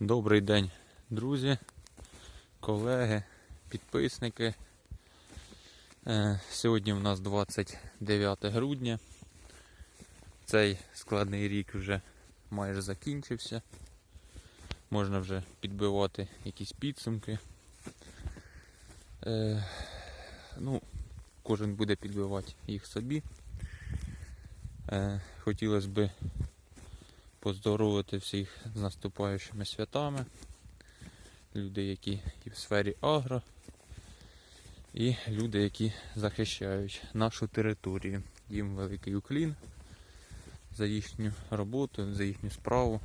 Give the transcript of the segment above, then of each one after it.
Добрий день, друзі, колеги, підписники. Е, Сьогодні у нас 29 грудня. Цей складний рік вже майже закінчився. Можна вже підбивати якісь підсумки. Е, Ну, кожен буде підбивати їх собі. Е, Хотілося б поздоровити всіх з наступаючими святами. Люди, які і в сфері агро, і люди, які захищають нашу територію. Їм великий уклін за їхню роботу, за їхню справу,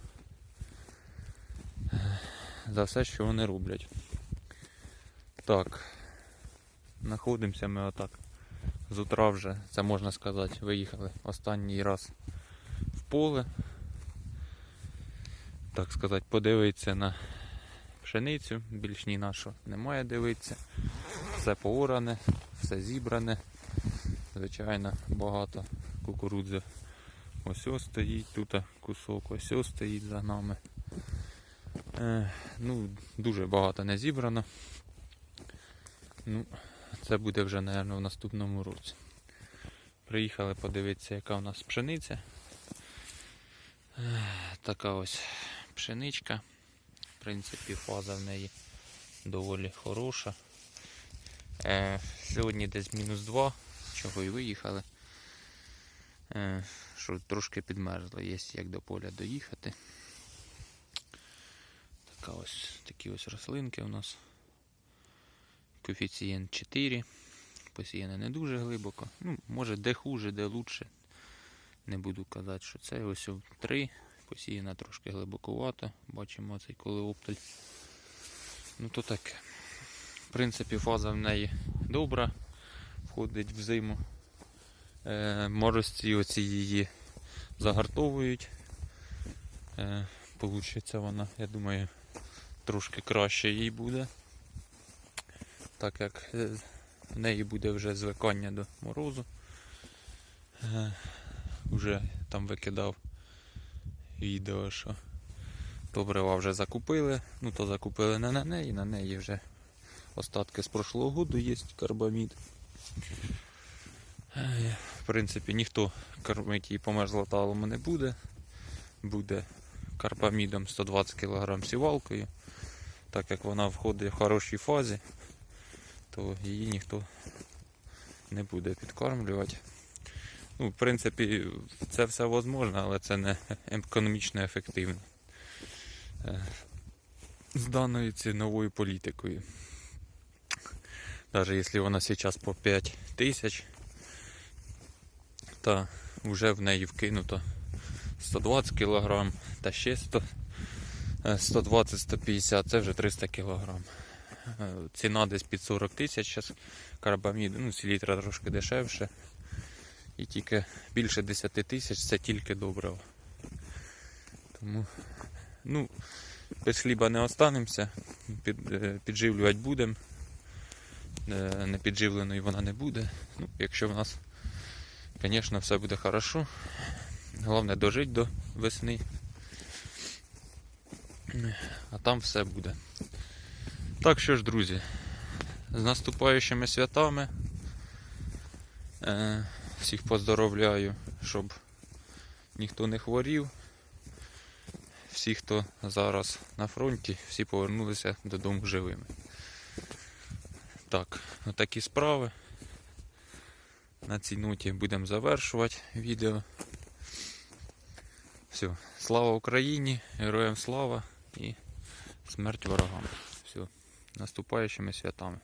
за все, що вони роблять. Так, знаходимося ми отак. З утра вже, це можна сказати, виїхали останній раз в поле так сказати, подивитися на пшеницю, більш ні на що немає дивитися. Все пооране, все зібране. Звичайно, багато кукурудзи. Ось ось стоїть тут кусок, ось ось стоїть за нами. Е, ну, дуже багато не зібрано. Ну, це буде вже, мабуть, в наступному році. Приїхали подивитися, яка у нас пшениця. Е, така ось пшеничка. В принципі, фаза в неї доволі хороша. Е, сьогодні десь мінус 2, чого і виїхали. Е, що трошки підмерзло, є як до поля доїхати. Така ось, такі ось рослинки у нас. Коефіцієнт 4. Посіяне не дуже глибоко. Ну, може де хуже, де лучше. Не буду казати, що це ось 3. Посіяна трошки глибокувато. Бачимо цей колеоптель. Ну то таке. В принципі, фаза в неї добра, входить в зиму. Е, морозці оці її загартовують. Е, Получиться вона, я думаю, трошки краще їй буде. Так як е, в неї буде вже звикання до морозу. Е, Вже там викидав відео, що добрива вже закупили. Ну то закупили не на неї, на неї вже остатки з прошлого году є карбамід. Е, В принципі, ніхто кормить її по мерзлоталому не буде. Буде карбамідом 120 кг сівалкою. Так як вона входить в хорошій фазі, то її ніхто не буде підкормлювати. Ну, в принципі, це все можливо, але це не економічно ефективно. Е, З даною ціновою політикою. Навіть якщо вона зараз по 5 тисяч, то вже в неї вкинуто 120 кг та ще 100, е, 120-150, це вже 300 кг. Е, Ціна десь під 40 тисяч зараз карбаміду, ну, селітра трошки дешевше. І тільки більше 10 тисяч це тільки добриво. Тому, ну, без хліба не останемося, під, е, підживлювати будемо. Е, Непідживленою вона не буде. Ну, якщо в нас, звісно, все буде хорошо. Головне дожити до весни. А там все буде. Так що ж, друзі, з наступаючими святами. Всіх поздоровляю, щоб ніхто не хворів. Всі, хто зараз на фронті, всі повернулися додому живими. Так, отакі справи. На цій ноті будемо завершувати відео. Все, слава Україні, героям слава і смерть ворогам. Все, наступаючими святами.